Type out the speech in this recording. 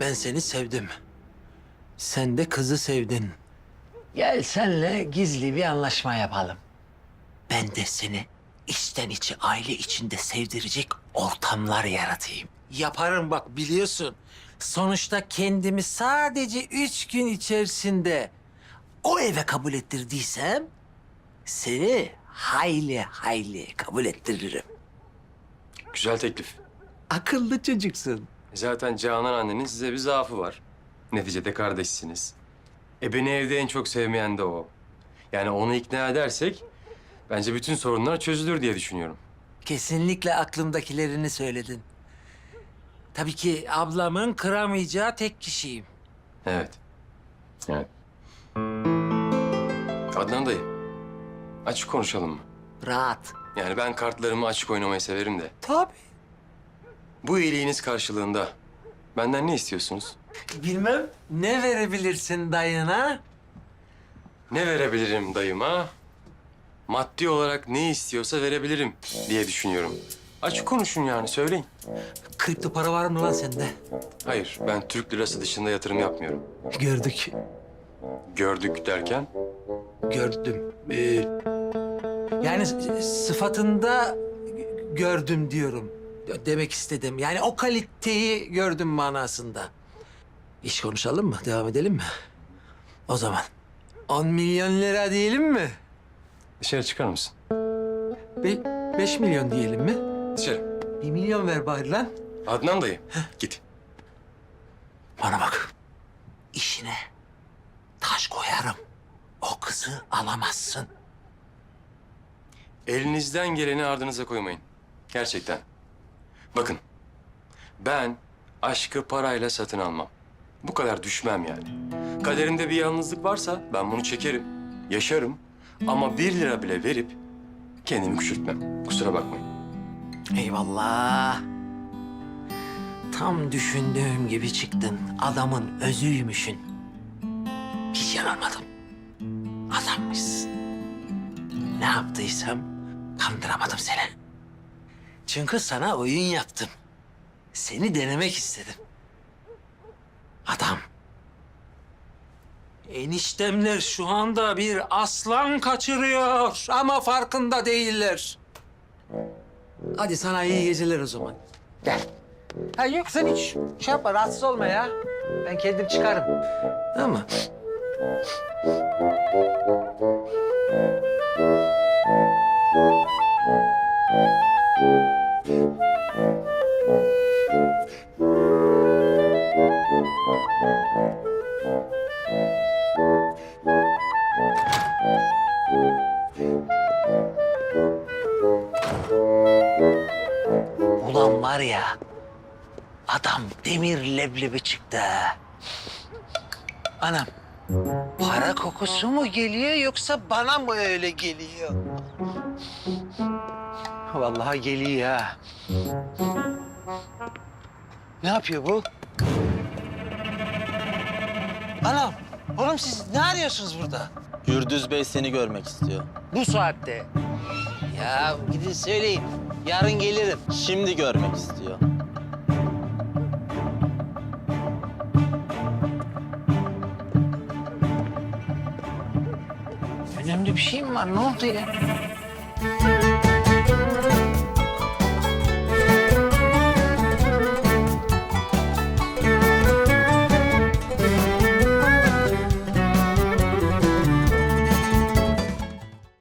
Ben seni sevdim. Sen de kızı sevdin. Gel senle gizli bir anlaşma yapalım. Ben de seni içten içe aile içinde sevdirecek ortamlar yaratayım. Yaparım bak biliyorsun. Sonuçta kendimi sadece üç gün içerisinde o eve kabul ettirdiysem seni hayli hayli kabul ettiririm. Güzel teklif. Akıllı çocuksun. Zaten Canan annenin size bir zaafı var. Neticede kardeşsiniz. E beni evde en çok sevmeyen de o. Yani onu ikna edersek bence bütün sorunlar çözülür diye düşünüyorum. Kesinlikle aklımdakilerini söyledin. Tabii ki ablamın kıramayacağı tek kişiyim. Evet. Evet. Adnan dayı. Açık konuşalım mı? Rahat. Yani ben kartlarımı açık oynamayı severim de. Tabii. Bu iyiliğiniz karşılığında benden ne istiyorsunuz? Bilmem ne verebilirsin dayına? Ne verebilirim dayıma? Maddi olarak ne istiyorsa verebilirim diye düşünüyorum. Açık konuşun yani söyleyin. Kripto para var mı lan sende? Hayır ben Türk lirası dışında yatırım yapmıyorum. Gördük. Gördük derken Gördüm. Ee, yani sıfatında gördüm diyorum. Demek istedim. Yani o kaliteyi gördüm manasında. İş konuşalım mı? Devam edelim mi? O zaman 10 milyon lira diyelim mi? dışarı çıkar mısın? Be 5 milyon diyelim mi? Dışarı. Bir milyon ver bari lan. Adnan dayı git. Bana bak. İşine taş koyarım. O kızı alamazsın. Elinizden geleni ardınıza koymayın. Gerçekten. Bakın ben aşkı parayla satın almam. Bu kadar düşmem yani. Kaderimde bir yalnızlık varsa ben bunu çekerim, yaşarım. Ama bir lira bile verip kendimi küçültmem. Kusura bakmayın. Eyvallah. Tam düşündüğüm gibi çıktın. Adamın özüymüşün. Hiç yanılmadım. Adammışsın. Ne yaptıysam kandıramadım seni. Çünkü sana oyun yaptım. Seni denemek istedim. Adam. Eniştemler şu anda bir aslan kaçırıyor ama farkında değiller. Hadi sana iyi geceler o zaman. Gel. Ha yok sen hiç şey yapma, rahatsız olma ya. Ben kendim çıkarım. Tamam mı? Ulan var ya, adam demir leblebi çıktı. ha. Anam, para kokusu mu geliyor yoksa bana mı öyle geliyor? Vallahi geliyor ha. Ne yapıyor bu? Anam, oğlum siz ne arıyorsunuz burada? Gürdüz Bey seni görmek istiyor. Bu saatte. Ya gidin söyleyin, yarın gelirim. Şimdi görmek istiyor. Önemli bir şey mi var? Ne oldu ya?